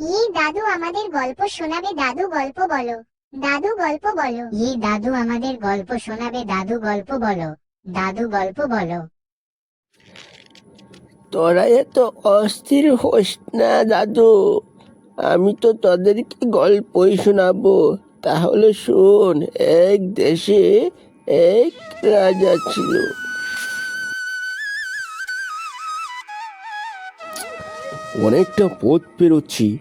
এই দাদু আমাদের গল্প শোনাবে দাদু গল্প বলো। দাদু গল্প বলো। এই দাদু আমাদের গল্প শোনাবে দাদু গল্প বলো। দাদু গল্প বলো। তোরা এত অস্থির হোস না দাদু। আমি তো তোদেরকে গল্পই শোনাবো। তাহলে শোন এক দেশে এক রাজা ছিল। অনেকটা পথ পেরোচ্ছি।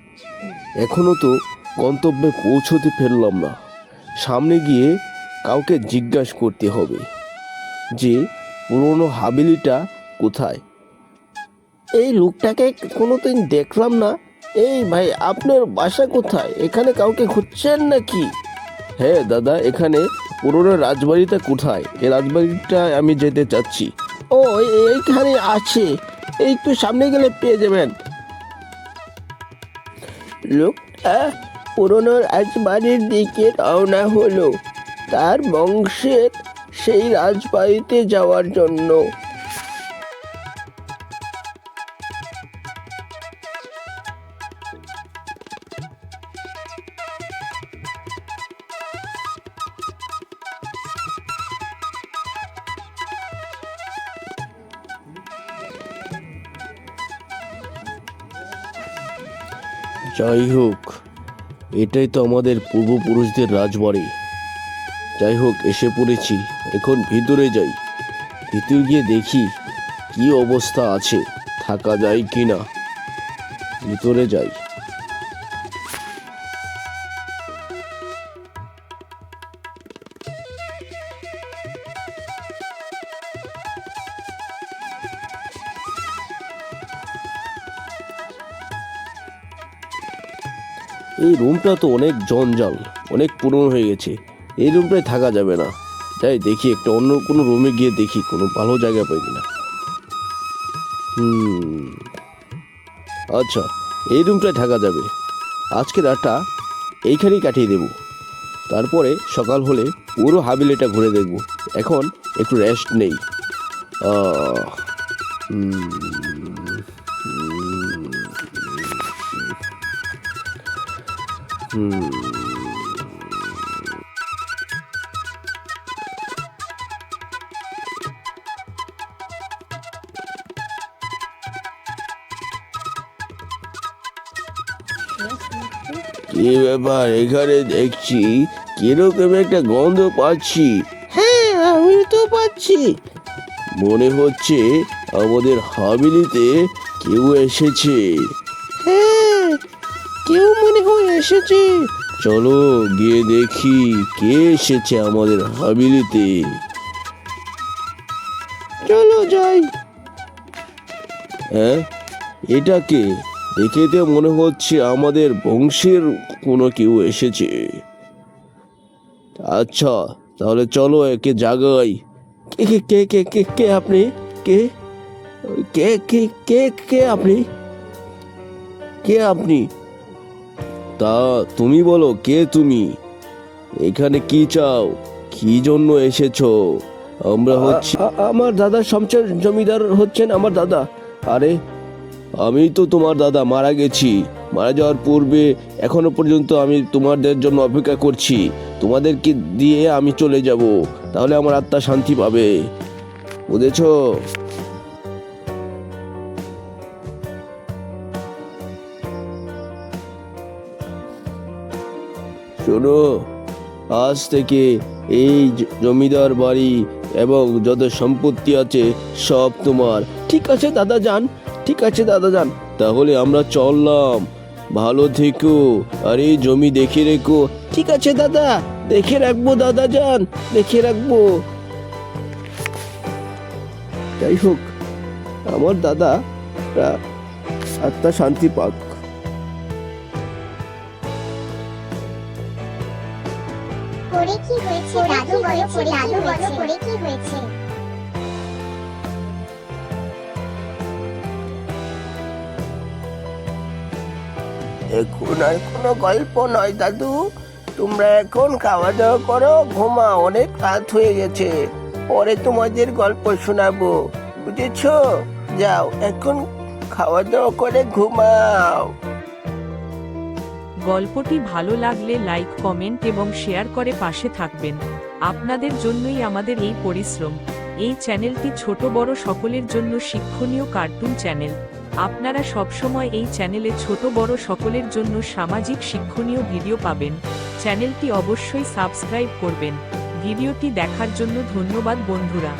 এখনও তো গন্তব্যে পৌঁছতে ফেরলাম না। সামনে গিয়ে কাউকে জিজ্ঞাসা করতে হবে যে পুরনো হাবিলিটা কোথায়। এই লোকটাকে কোনোদিন দেখলাম না। এই ভাই আপনার বাসা কোথায়? এখানে কাউকে খুঁজছেন নাকি? হ্যাঁ দাদা এখানে পুরনো রাজবাড়িটা কোথায়? এই রাজবাড়িটা আমি যেতে চাচ্ছি। ও এইখানে আছে। এই একটু সামনে গেলে পেয়ে যাবেন। লোকটা পুরনো রাজবাড়ির দিকে রওনা হলো। তার বংশের সেই রাজবাড়িতে যাওয়ার জন্য। যাই হোক এটাই তো আমাদের পূর্বপুরুষদের রাজবাড়ি। যাই হোক এসে পড়েছি, এখন ভিতরে যাই। ভিতর গিয়ে দেখি কি অবস্থা আছে, থাকা যায় কি না ভিতরে যাই। এই রুমটা তো অনেক জঞ্জাল অনেক পুরনো হয়ে গেছে। এই রুমটায় থাকা যাবে না। যাই দেখি একটা অন্য কোনো রুমে গিয়ে দেখি কোনো ভালো জায়গা পাই কিনা। হুম। আচ্ছা এই রুমটায় থাকা যাবে। আজকে রাতটা এইখানেই কাটিয়ে দেব। তারপরে সকাল হলে পুরো হাবিলেটা ঘুরে দেখব। এখন একটু রেস্ট নেই। হুম, কি ব্যাপার? এখানে দেখছি কীরকম একটা গন্ধ পাচ্ছি। হ্যাঁ আমি তো পাচ্ছি। মনে হচ্ছে আমাদের হাবিলিতে কেউ এসেছে। এসেছে। চলো গিয়ে দেখি কে এসেছে আমাদের হাবিলিতে। চলো যাই। হ্যাঁ? এটা কে? দেখে তো মনে হচ্ছে আমাদের বংশের কোনো কেউ এসেছে। আচ্ছা তাহলে চলো একে জাগাই। কে কে কে কে কে কে আপনি? কে? কে কে কে কে আপনি? কে আপনি? তা তুমি বলো কে তুমি? এখানে কি চাও? কি জন্য এসেছ? আমরা হচ্ছে আমার দাদা শমশের জমিদার হচ্ছেন আমার দাদা। আরে আমি তো তোমার দাদা মারা গেছি। মারা যাওয়ার পূর্বে এখনও পর্যন্ত আমি তোমাদের জন্য অপেক্ষা করছি। তোমাদেরকে দিয়ে আমি চলে যাব। তাহলে আমার আত্মা শান্তি পাবে। বুঝেছ? শোনো, আজ থেকে এই জমিদার বাড়ি এবং যত সম্পত্তি আছে সব তোমার। ঠিক আছে, দাদা যান, ঠিক আছে, দাদা যান। তাহলে আমরা চললাম। ভালো থেকো, আর এই জমি দেখে রেখো। ঠিক আছে, দাদা, দেখে রাখব, দাদা যান, দেখে রাখব। যাই হোক, আমার দাদা আত্মা শান্তি পাক। করে কি হয়েছে? দাদু বলো করে দাদু বলো করে কি হয়েছে? এখন আর কোনো গল্প নয় দাদু। তোমরা এখন খাওয়া দাওয়া করো ঘুমা অনেক রাত হয়ে গেছে। পরে তোমাদের গল্প শোনাবো বুঝেছ? যাও এখন খাওয়া দাওয়া করে ঘুমাও। গল্পটি ভালো লাগলে লাইক, কমেন্ট এবং শেয়ার করে পাশে থাকবেন। আপনাদের জন্যই আমাদের এই পরিশ্রম। এই চ্যানেলটি ছোট, বড় সকলের জন্য শিক্ষণীয় কার্টুন চ্যানেল। আপনারা সবসময় এই চ্যানেলে ছোট, বড় সকলের জন্য সামাজিক শিক্ষণীয় ভিডিও পাবেন। চ্যানেলটি অবশ্যই সাবস্ক্রাইব করবেন। ভিডিওটি দেখার জন্য ধন্যবাদ বন্ধুরা।